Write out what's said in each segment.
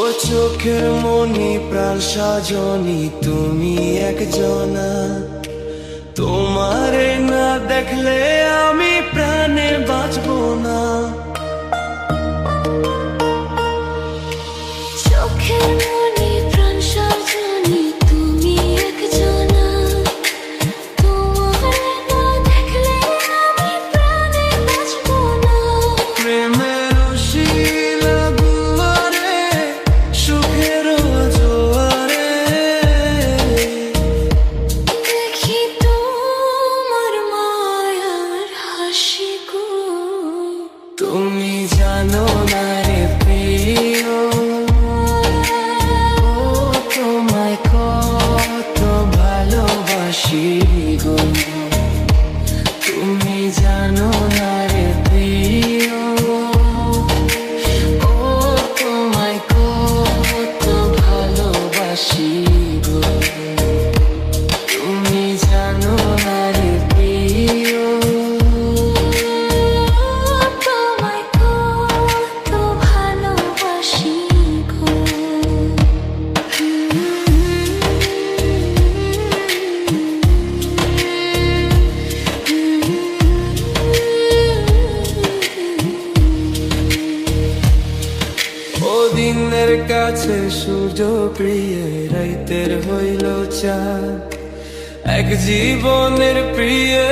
ও চোখের মনি প্রাণ সাজনি, তুমি একজনা। তোমারে না দেখলে আমি প্রাণে বাঁচব না। চোখের তুমি জানো না দিনের কাছে সূর্য প্রিয় রাইতের হইল চাঁদ। এক জীবনের প্রিয়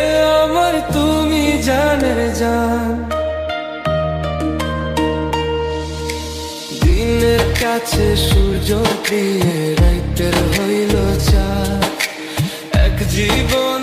আমার তুমি জানের জান। দিনের কাছে সূর্য প্রিয় রাইতের হইল চাঁদ। এক জীবনের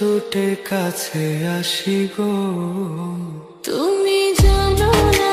ছুটে কাছে আসি গো। তুমি জানো না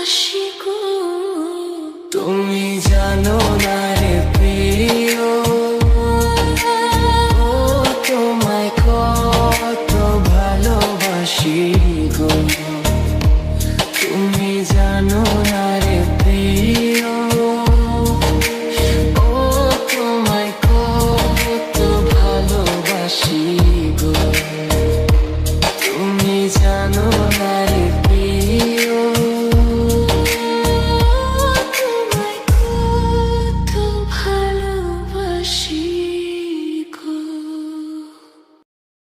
আশিকো তুমি জানো না রে প্রিয়। তোমায় কত ভালোবাসি গো। তুমি জানো না রে প্রিয়। তোমায় কত ভালোবাসি গো।